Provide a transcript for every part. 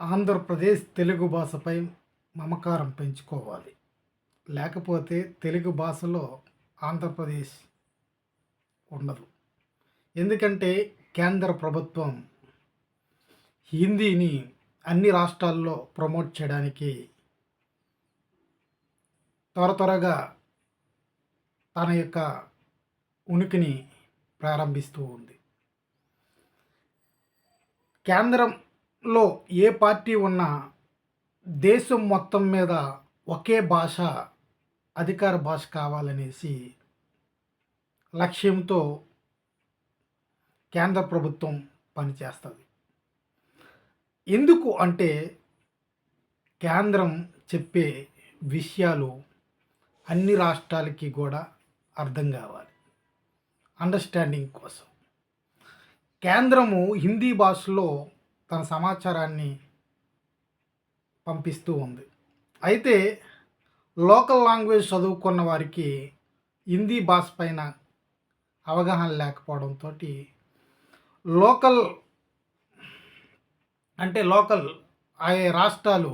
ఆంధ్రప్రదేశ్ తెలుగు భాషపై మమకారం పెంచుకోవాలి. లేకపోతే తెలుగు భాషలో ఆంధ్రప్రదేశ్ ఉండదు. ఎందుకంటే కేంద్ర ప్రభుత్వం హిందీని అన్ని రాష్ట్రాల్లో ప్రమోట్ చేయడానికి త్వర త్వరగా తన యొక్క ఉనికిని ప్రారంభిస్తూ ఉంది. కేంద్రం లో ఏ పార్టీ ఉన్నా దేశం మొత్తం మీద ఒకే భాష అధికార భాష కావాలనేసి లక్ష్యంతో కేంద్ర ప్రభుత్వం పనిచేస్తుంది. ఎందుకు అంటే కేంద్రం చెప్పే విషయాలు అన్ని రాష్ట్రాలకి కూడా అర్థం కావాలి. అండర్స్టాండింగ్ కోసం. కేంద్రము హిందీ భాషలో తన సమాచారాన్ని పంపిస్తూ ఉంది. అయితే లోకల్ లాంగ్వేజ్ చదువుకున్న వారికి హిందీ భాష పైన అవగాహన లేకపోవడంతో లోకల్ అంటే లోకల్ ఆయా రాష్ట్రాలు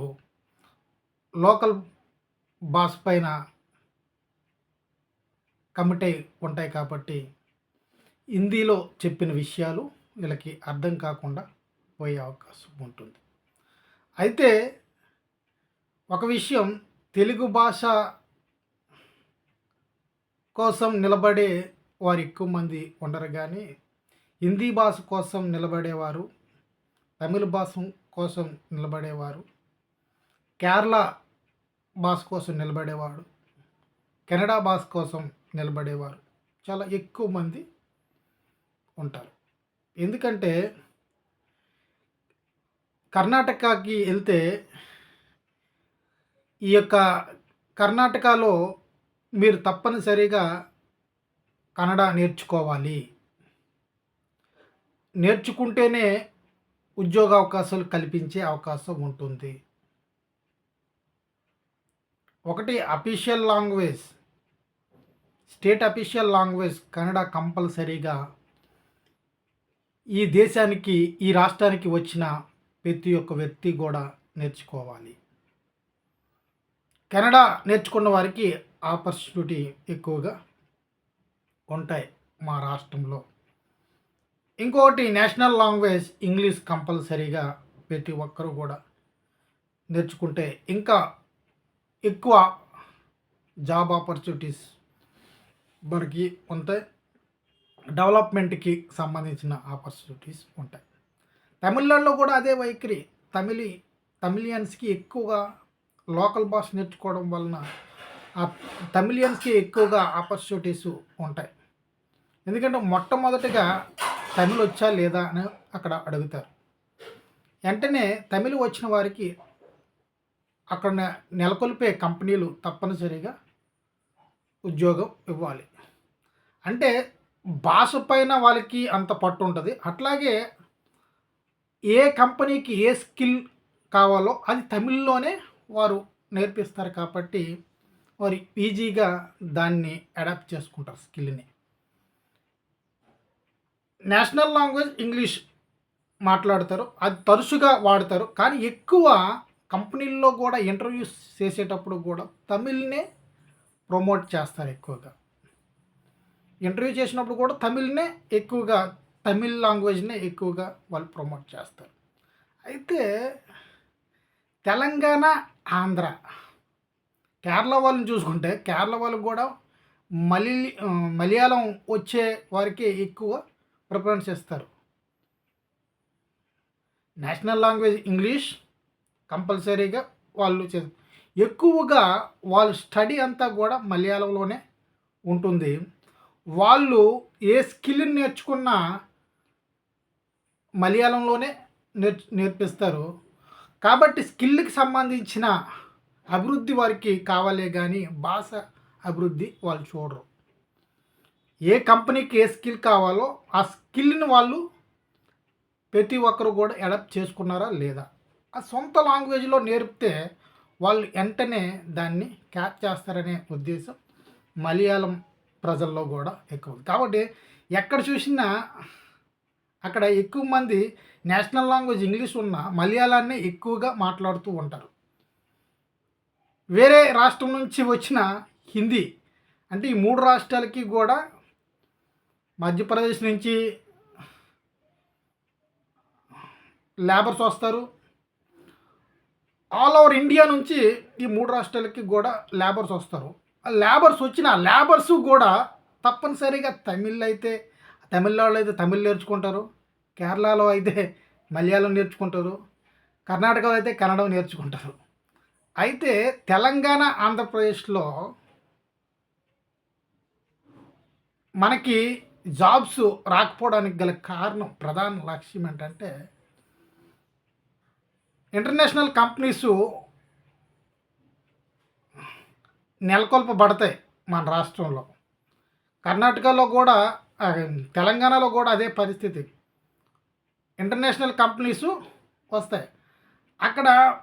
లోకల్ భాష పైన కమిట్ అయి ఉంటాయి కాబట్టి హిందీలో చెప్పిన విషయాలు వీళ్ళకి అర్థం కాకుండా పోయే అవకాశం ఉంటుంది. అయితే ఒక విషయం తెలుగు భాష కోసం నిలబడే వారు ఎక్కువ మంది ఉండరు కానీ హిందీ భాష కోసం నిలబడేవారు తమిళ భాష కోసం నిలబడేవారు కేరళ భాష కోసం నిలబడేవాడు కెనడా భాష కోసం నిలబడేవారు చాలా ఎక్కువ మంది ఉంటారు. ఎందుకంటే కర్ణాటకకి వెళ్తే ఈ యొక్క కర్ణాటకలో మీరు తప్పనిసరిగా కన్నడ నేర్చుకోవాలి. నేర్చుకుంటేనే ఉద్యోగ అవకాశాలు కల్పించే అవకాశం ఉంటుంది. ఒకటి official language. State official language Kannada కంపల్సరీగా ఈ దేశానికి ఈ రాష్ట్రానికి వచ్చిన ప్రతి ఒక్క వ్యక్తి కూడా నేర్చుకోవాలి. కెనడా నేర్చుకున్న వారికి ఆపర్చునిటీ ఎక్కువగా ఉంటాయి మా రాష్ట్రంలో. ఇంకొకటి నేషనల్ లాంగ్వేజ్ ఇంగ్లీష్ కంపల్సరీగా ప్రతి ఒక్కరూ కూడా నేర్చుకుంటే ఇంకా ఎక్కువ జాబ్ ఆపర్చునిటీస్ మనకి ఉంటాయి. డెవలప్మెంట్కి సంబంధించిన ఆపర్చునిటీస్ ఉంటాయి. తమిళనాడులో కూడా అదే వైఖరి. తమిళి తమిళియన్స్కి ఎక్కువగా లోకల్ భాష నేర్చుకోవడం వలన ఆ తమిళియన్స్కి ఎక్కువగా ఆపర్చునిటీస్ ఉంటాయి. ఎందుకంటే మొట్టమొదటిగా తమిళ్ వచ్చా లేదా అని అక్కడ అడుగుతారు. వెంటనే తమిళ్ వచ్చిన వారికి అక్కడ నెలకొల్పే కంపెనీలు తప్పనిసరిగా ఉద్యోగం ఇవ్వాలి. అంటే భాష పైన వాళ్ళకి అంత పట్టు ఉంటుంది. అట్లాగే ఏ కంపెనీకి ఏ స్కిల్ కావాలో అది తమిళ్ళోనే వారు నేర్పిస్తారు కాబట్టి వారు ఈజీగా దాన్ని అడాప్ట్ చేసుకుంటారు స్కిల్ని. నేషనల్ లాంగ్వేజ్ ఇంగ్లీష్ మాట్లాడతారు అది తరచుగా వాడతారు కానీ ఎక్కువ కంపెనీల్లో కూడా ఇంటర్వ్యూస్ చేసేటప్పుడు కూడా తమిళ్నే ప్రమోట్ చేస్తారు ఎక్కువగా. ఇంటర్వ్యూ చేసినప్పుడు కూడా తమిళ్నే ఎక్కువగా తమిళ్ లాంగ్వేజ్నే ఎక్కువగా వాళ్ళు ప్రమోట్ చేస్తారు. అయితే తెలంగాణ ఆంధ్ర కేరళ వాళ్ళని చూసుకుంటే కేరళ వాళ్ళకి కూడా మలి మలయాళం వచ్చే వారికి ఎక్కువ ప్రిఫరెన్స్ ఇస్తారు. నేషనల్ లాంగ్వేజ్ ఇంగ్లీష్ కంపల్సరీగా వాళ్ళు చే ఎక్కువగా వాళ్ళ స్టడీ అంతా కూడా మలయాళంలోనే ఉంటుంది. వాళ్ళు ఏ స్కిల్ నేర్చుకున్నా మలయాళంలోనే నేర్ నేర్పిస్తారు. కాబట్టి స్కిల్కి సంబంధించిన అభివృద్ధి వారికి కావాలే కానీ భాష అభివృద్ధి వాళ్ళు చూడరు. ఏ కంపెనీకి ఏ స్కిల్ కావాలో ఆ స్కిల్ని వాళ్ళు ప్రతి ఒక్కరు కూడా అడాప్ట్ చేసుకున్నారా లేదా? ఆ సొంత లాంగ్వేజ్లో నేర్పితే వాళ్ళు వెంటనే దాన్ని క్యాచ్ చేస్తారనే ఉద్దేశం మలయాళం ప్రజల్లో కూడా ఎక్కువ కాబట్టి ఎక్కడ చూసినా అక్కడ ఎక్కువ మంది నేషనల్ లాంగ్వేజ్ ఇంగ్లీష్ ఉన్న మలయాళాన్ని ఎక్కువగా మాట్లాడుతూ ఉంటారు. వేరే రాష్ట్రం నుంచి వచ్చిన హిందీ అంటే ఈ మూడు రాష్ట్రాలకి కూడా మధ్యప్రదేశ్ నుంచి లేబర్స్ వస్తారు. ఆల్ ఓవర్ ఇండియా నుంచి ఈ మూడు రాష్ట్రాలకి కూడా లేబర్స్ వస్తారు. ఆ లేబర్స్ వచ్చిన లేబర్స్ కూడా తప్పనిసరిగా తమిళ్ అయితే తమిళనాడులో అయితే తమిళ్ నేర్చుకుంటారు కేరళలో అయితే మలయాళం నేర్చుకుంటారు కర్ణాటకలో అయితే కన్నడం నేర్చుకుంటారు. అయితే తెలంగాణ ఆంధ్రప్రదేశ్లో మనకి జాబ్స్ రాకపోవడానికి గల కారణం ప్రధాన లక్ష్యం ఏంటంటే ఇంటర్నేషనల్ కంపెనీస్ నెలకొల్పబడతాయి మన రాష్ట్రంలో. కర్ణాటకలో కూడా తెలంగాణలో కూడా అదే పరిస్థితి. ఇంటర్నేషనల్ కంపెనీసు వస్తాయి. అక్కడ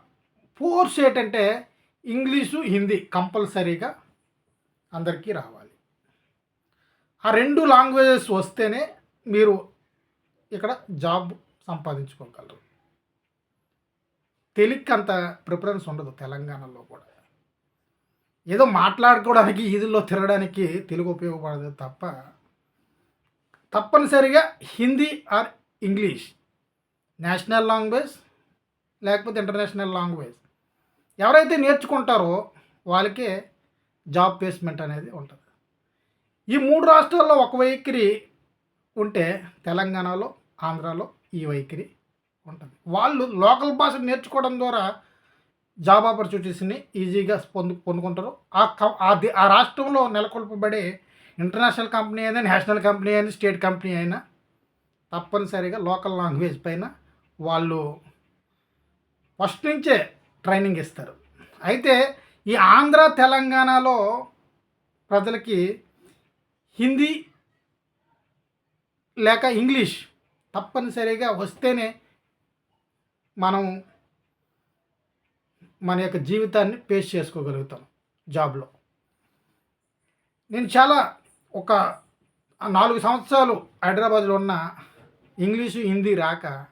ఫోర్స్ ఏంటంటే ఇంగ్లీషు హిందీ కంపల్సరీగా అందరికీ రావాలి. ఆ రెండు లాంగ్వేజెస్ వస్తేనే మీరు ఇక్కడ జాబ్ సంపాదించుకోగలరు. తెలుగుకి అంత ప్రిఫరెన్స్ ఉండదు తెలంగాణలో కూడా. ఏదో మాట్లాడుకోవడానికి ఈదుల్లో తిరగడానికి తెలుగు ఉపయోగపడదు తప్ప తప్పనిసరిగా Hindi or English. National language లేకపోతే ఇంటర్నేషనల్ లాంగ్వేజ్. ఎవరైతే నేర్చుకుంటారో వాళ్ళకే జాబ్ ప్లేస్మెంట్ అనేది ఉంటుంది. ఈ మూడు రాష్ట్రాల్లో ఒక వైఖరి ఉంటే తెలంగాణలో ఆంధ్రాలో ఈ వైఖరి ఉంటుంది. వాళ్ళు లోకల్ భాష నేర్చుకోవడం ద్వారా జాబ్ ఆపర్చునిటీస్ని ఈజీగా పొందు పొందుకుంటారు. ఆ ఆ ఆ రాష్ట్రంలో నెలకొల్పబడే ఇంటర్నేషనల్ కంపెనీ అయినా నేషనల్ కంపెనీ అయినా స్టేట్ కంపెనీ అయినా తప్పనిసరిగా లోకల్ లాంగ్వేజ్ పైన వాళ్ళు ఫస్ట్ నుంచే ట్రైనింగ్ ఇస్తారు. అయితే ఈ ఆంధ్ర తెలంగాణలో ప్రజలకి హిందీ లేక ఇంగ్లీష్ తప్పనిసరిగా వస్తేనే మనం మన యొక్క జీవితాన్ని పేస్ చేసుకోగలుగుతాం జాబ్లో. నేను చాలా ఒక నాలుగు సంవత్సరాలు హైదరాబాద్లో ఉన్న ఇంగ్లీషు హిందీ రాక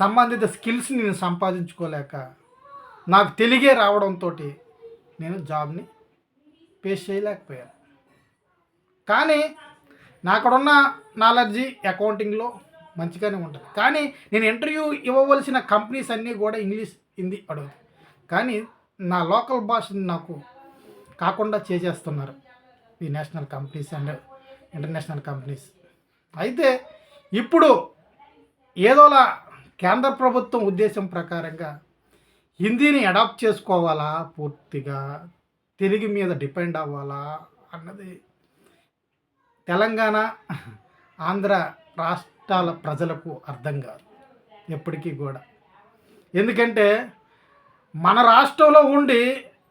సంబంధిత స్కిల్స్ని నేను సంపాదించుకోలేక నాకు తెలుగే రావడంతో నేను జాబ్ని పేస్ చేయలేకపోయాను. కానీ నాకడున్న అక్కడున్న నాలెడ్జి అకౌంటింగ్లో మంచిగానే ఉంటుంది. కానీ నేను ఇంటర్వ్యూ ఇవ్వవలసిన కంపెనీస్ అన్నీ కూడా ఇంగ్లీష్ హిందీ అడుగుతాయి. కానీ నా లోకల్ భాషని నాకు కాకుండా చేసేస్తున్నారు. ఈ national companies and international companies. అయితే ఇప్పుడు ఏదోలా కేంద్ర ప్రభుత్వం ఉద్దేశం ప్రకారంగా హిందీని అడాప్ట్ చేసుకోవాలా? పూర్తిగా తెలుగు మీద డిపెండ్ అవ్వాలా? అన్నది తెలంగాణ ఆంధ్ర రాష్ట్రాల ప్రజలకు అర్థం కాదు. ఎప్పటికీ కూడా. ఎందుకంటే మన రాష్ట్రంలో ఉండి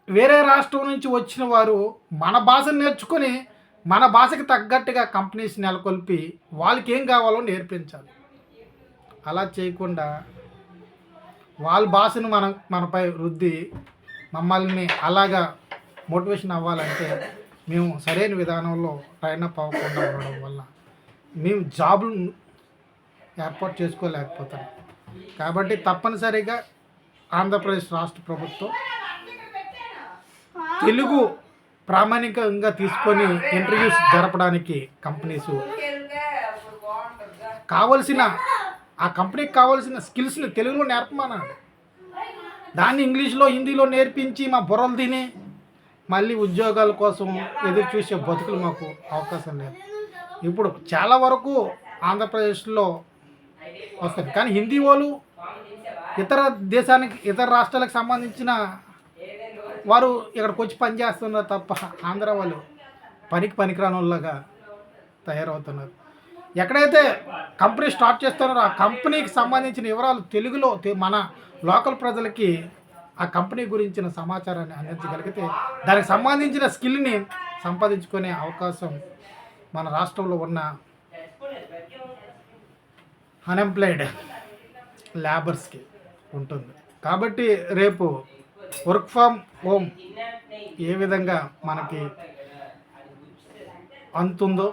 వేరే రాష్ట్రం నుంచి వచ్చిన వారు మన భాషను నేర్చుకొని మన భాషకి తగ్గట్టుగా కంపెనీస్ నెలకొల్పి వాళ్ళకి ఏం కావాలో నేర్పించాలి. అలా చేయకుండా వాళ్ళ భాషను మనం మనపై రుద్ది మమ్మల్ని అలాగా మోటివేషన్ అవ్వాలంటే మేము సరైన విధానంలో ట్రైన్ అప్ అవ్వకుండా ఉండడం వల్ల మేము జాబులు ఏర్పాటు చేసుకోలేకపోతాం కాబట్టి తప్పనిసరిగా ఆంధ్రప్రదేశ్ రాష్ట్ర ప్రభుత్వం తెలుగు ప్రామాణికంగా తీసుకొని ఇంటర్వ్యూస్ జరపడానికి కంపెనీస్. కావలసిన ఆ కంపెనీకి కావాల్సిన స్కిల్స్ని తెలుగులో నేర్పమన్నాడు దాన్ని ఇంగ్లీష్లో హిందీలో నేర్పించి మా బుర్రలు తిని మళ్ళీ ఉద్యోగాల కోసం ఎదురు చూసే బతుకులు మాకు అవకాశం లేదు. ఇప్పుడు చాలా వరకు ఆంధ్రప్రదేశ్లో వస్తుంది కానీ హిందీ వాళ్ళు ఇతర దేశానికి ఇతర రాష్ట్రాలకు సంబంధించిన వారు ఇక్కడికి వచ్చి పని చేస్తున్నారు తప్ప ఆంధ్ర వాళ్ళు పనికి పనికిరాని వాళ్ళగా తయారవుతున్నారు. ఎక్కడైతే కంపెనీ స్టార్ట్ చేస్తున్నారో ఆ కంపెనీకి సంబంధించిన వివరాలు తెలుగులో మన లోకల్ ప్రజలకి ఆ కంపెనీ గురించిన సమాచారాన్ని అందించగలిగితే దానికి సంబంధించిన స్కిల్ని సంపాదించుకునే అవకాశం మన రాష్ట్రంలో ఉన్న అన్ఎంప్లాయిడ్ లేబర్స్కి ఉంటుంది. కాబట్టి రేపు వర్క్ ఫ్రమ్ హోమ్ ఏ విధంగా మనకి అంతుందో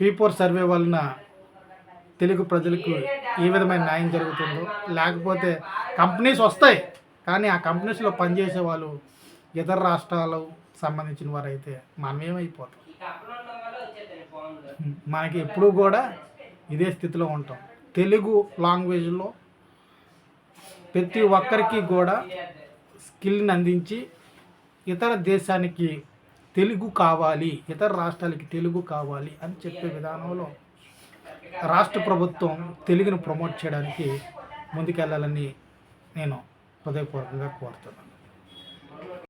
పీపోర్ సర్వే వలన తెలుగు ప్రజలకు ఏ విధమైన న్యాయం జరుగుతుందో లేకపోతే కంపెనీస్ వస్తాయి కానీ ఆ కంపెనీస్లో పనిచేసే వాళ్ళు ఇతర రాష్ట్రాలకు సంబంధించిన వారైతే మనమేమైపోతాం మనకి ఎప్పుడూ కూడా ఇదే స్థితిలో ఉంటాం. తెలుగు లాంగ్వేజ్లో ప్రతి ఒక్కరికి కూడా స్కిల్ని అందించి ఇతర దేశానికి తెలుగు కావాలి ఇతర రాష్ట్రాలకి తెలుగు కావాలి అని చెప్పే విధానంలో రాష్ట్ర ప్రభుత్వం తెలుగును ప్రమోట్ చేయడానికి ముందుకెళ్ళాలని నేను హృదయపూర్వకంగా కోరుతున్నాను.